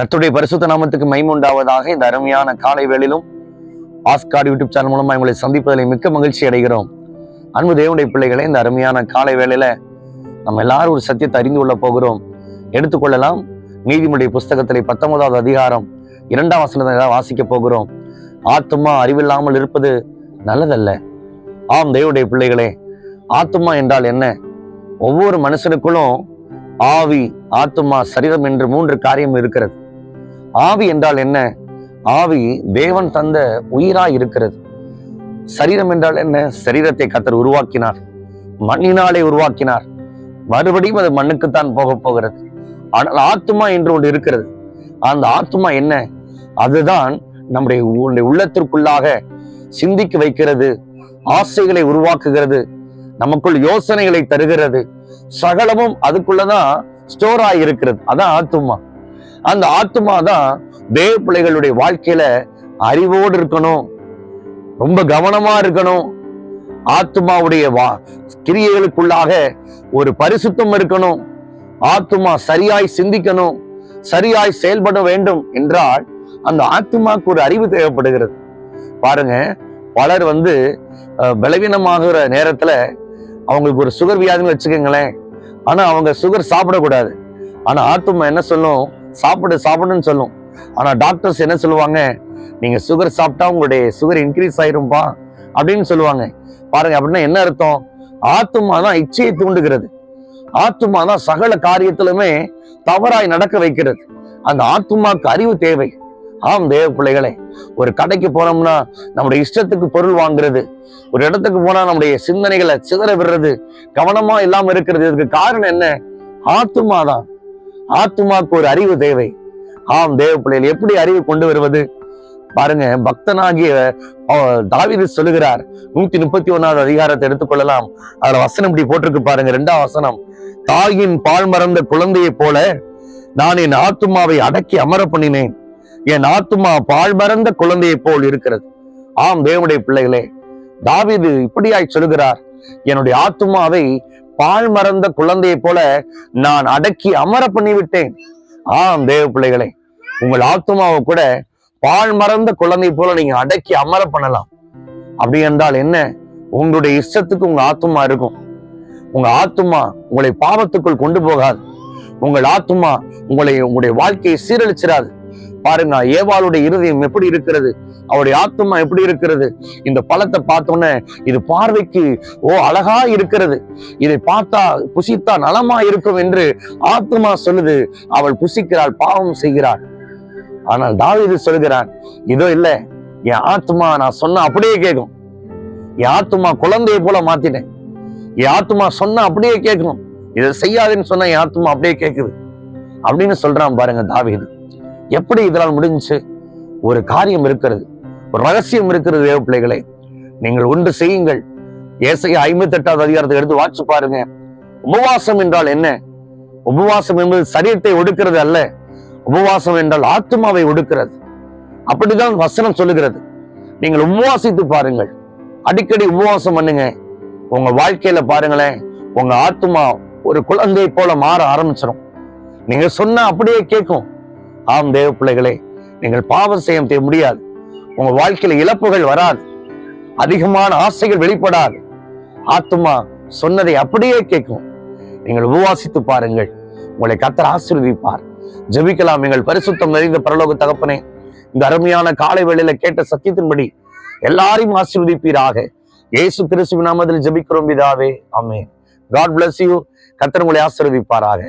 கத்துடைய பரிசுத்த நாமத்துக்கு மைமுண்டாவதாக இந்த அருமையான காலை வேளிலும் ஆஸ்கார் யூடியூப் சேனல் மூலமா உங்களை சந்திப்பதில் மிக்க மகிழ்ச்சி அடைகிறோம். அன்பு தேவனுடைய பிள்ளைகளை இந்த அருமையான காலை வேளையில நம்ம எல்லாரும் ஒரு சத்தியத்தை அறிந்து கொள்ள போகிறோம். எடுத்துக்கொள்ளலாம் நீதிமுடைய புஸ்தகத்திலே பத்தொன்பதாவது அதிகாரம் இரண்டாம் வசனத்தை வாசிக்க போகிறோம். ஆத்துமா அறிவில்லாமல் இருப்பது நல்லதல்ல. ஆம் தேவனுடைய பிள்ளைகளே ஆத்துமா என்றால் என்ன? ஒவ்வொரு மனுஷனுக்குள்ளும் ஆவி ஆத்துமா சரீரம் என்று மூன்று காரியம் இருக்கிறது. ஆவி என்றால் என்ன? ஆவி தேவன் தந்த உயிராய் இருக்கிறது. சரீரம் என்றால் என்ன? சரீரத்தை கத்தர் உருவாக்கினார். மண்ணினாலே உருவாக்கினார். மறுபடியும் அது மண்ணுக்குத்தான் போக போகிறது. ஆனால் ஆத்துமா என்று ஒன்று இருக்கிறது. அந்த ஆத்துமா என்ன? அதுதான் நம்முடைய உன்னுடைய உள்ளத்திற்குள்ளாக சிந்திக்க வைக்கிறது ஆசைகளை உருவாக்குகிறது நமக்குள் யோசனைகளை தருகிறது. சகலமும் அதுக்குள்ளதான் ஸ்டோர் ஆகி இருக்கிறது அதான் ஆத்துமா. அந்த ஆத்துமா தான் தேவ பிள்ளைகளுடைய வாழ்க்கையில அறிவோடு இருக்கணும். ரொம்ப கவனமா இருக்கணும். ஆத்துமாவுடைய வா கிரியைகளுக்குள்ளாக ஒரு பரிசுத்தம் இருக்கணும். ஆத்துமா சரியாய் சிந்திக்கணும். சரியாய் செயல்பட வேண்டும் என்றால் அந்த ஆத்மாக்கு ஒரு அறிவு தேவைப்படுகிறது. பாருங்க பலர் வந்து பலவீனமாகிற நேரத்துல அவங்களுக்கு ஒரு சுகர் வியாதின்னு வச்சுக்கோங்களேன். ஆனா அவங்க சுகர் சாப்பிடக்கூடாது. ஆனா ஆத்துமா என்ன சொல்லும்? சாப்பிடு சாப்பிடுன்னு சொல்லும். ஆனால் டாக்டர்ஸ் என்ன சொல்லுவாங்க? நீங்கள் சுகர் சாப்பிட்டா உங்களுடைய சுகர் இன்க்ரீஸ் ஆயிரும்பா அப்படின்னு சொல்லுவாங்க. பாருங்க அப்படின்னா என்ன அர்த்தம்? ஆத்துமா தான் இச்சையை தூண்டுகிறது. ஆத்துமா தான் சகல காரியத்திலுமே தவறாய் நடக்க வைக்கிறது. அந்த ஆத்துமாக்கு அறிவு தேவை. ஆம் தேவ பிள்ளைகளே ஒரு கடைக்கு போனோம்னா நம்முடைய இஷ்டத்துக்கு பொருள் வாங்குறது ஒரு இடத்துக்கு போனா நம்முடைய சிந்தனைகளை சிதற விடுறது கவனமா இல்லாம இருக்கிறது இதுக்கு காரணம் என்ன? ஆத்துமா தான். ஆத்மாக்கு ஒரு அறிவு தேவை. ஆம் தேவ பிள்ளைகள் எப்படி அறிவு கொண்டு வருவது? பாருங்க பக்தனாகிய தாவிது சொல்லுகிறார். நூத்தி முப்பத்தி ஒன்னாவது அதிகாரத்தை எடுத்துக்கொள்ளலாம். அதுல வசனம் இப்படி போட்டிருக்கு பாருங்க ரெண்டாம் வசனம். தாயின் பால் மறந்த குழந்தையை போல நான் என் ஆத்துமாவை அடக்கி அமர பண்ணினேன் என் ஆத்துமா பால் மறந்த குழந்தையை போல் இருக்கிறது. ஆம் தேவனுடைய பிள்ளைகளே தாவிது இப்படியாய் சொல்லுகிறார். என்னுடைய ஆத்துமாவை பால் மறந்த குழந்தையைப் போல நான் அடக்கி அமர பண்ணிவிட்டேன். ஆம் தேவ பிள்ளைகளே உங்கள் ஆத்துமாவை கூட பால் மறந்த குழந்தை போல நீங்க அடக்கி அமர பண்ணலாம். அப்படி என்றால் என்ன? உங்களுடைய இஷ்டத்துக்கு உங்க ஆத்துமா இருக்கும். உங்க ஆத்துமா உங்களை பாவத்துக்குள் கொண்டு போகாது. உங்கள் ஆத்துமா உங்களை உங்களுடைய வாழ்க்கையை சீரழிச்சிடாது பாருங்க ஏவாளுடைய இருதயம் எப்படி இருக்கிறது? அவருடைய ஆத்துமா எப்படி இருக்கிறது? இந்த பழத்தை பார்த்தோன்னே இது பார்வைக்கு ஓ அழகா இருக்கிறது. இதை பார்த்தா புசித்தா நலமா இருக்கும் என்று ஆத்துமா சொல்லுது. அவள் புசிக்கிறாள் பாவம் செய்கிறாள். ஆனால் தாவீது சொல்கிறான் இதோ இல்ல என் ஆத்துமா நான் சொன்ன அப்படியே கேட்கும். என் ஆத்மா குழந்தையை போல மாத்திட்டேன் என் ஆத்மா சொன்ன அப்படியே கேட்கணும். இதை செய்யாதுன்னு சொன்னா என் ஆத்மா அப்படியே கேட்குது. அப்படின்னு சொல்றான் பாருங்க தாவீது. எப்படி இதனால் முடிஞ்சுச்சு ஒரு காரியம் இருக்கிறது ஒரு ரகசியம் இருக்கிறது தேவ பிள்ளைகளை நீங்கள் ஒன்று செய்யுங்கள். ஏசைய ஐம்பத்தி எட்டாவது அதிகாரத்தை எடுத்து வாட்சி பாருங்க. உபவாசம் என்றால் என்ன? உபவாசம் என்பது சரீரத்தை ஒடுக்கிறது அல்ல. உபவாசம் என்றால் ஆத்மாவை ஒடுக்கிறது. அப்படிதான் வசனம் சொல்லுகிறது. நீங்கள் உபவாசித்து பாருங்கள். அடிக்கடி உபவாசம் பண்ணுங்க. உங்க வாழ்க்கையில பாருங்களேன் உங்க ஆத்மா ஒரு குழந்தை போல மாற ஆரம்பிச்சிடும் நீங்க சொன்னா அப்படியே கேட்கும். ஆம் தேவ பிள்ளைகளே நீங்கள் பாவம் செய்ய முடியாது. உங்க வாழ்க்கையில இழப்புகள் வராது. அதிகமான ஆசைகள் வெளிப்படாது. ஆத்மா சொன்னதை அப்படியே கேட்கும். நீங்கள் உபவாசித்து பாருங்கள். உங்களை கத்தர் ஆசீர்வதிப்பார். ஜெபிக்கலாம் எங்கள் பரிசுத்தம் நிறைந்த பரலோக தகப்பனே. இந்த அருமையான காலை வேளையில கேட்ட சத்தியத்தின்படி எல்லாரையும் ஆசீர்வதிப்பீராக. இயேசு கிறிஸ்துவின் நாமத்தில் ஜெபிக்கிறோம் பிதாவே. ஆமே காட் பிளஸ் யூ கத்தர் உங்களை ஆசீர்வதிப்பாராக.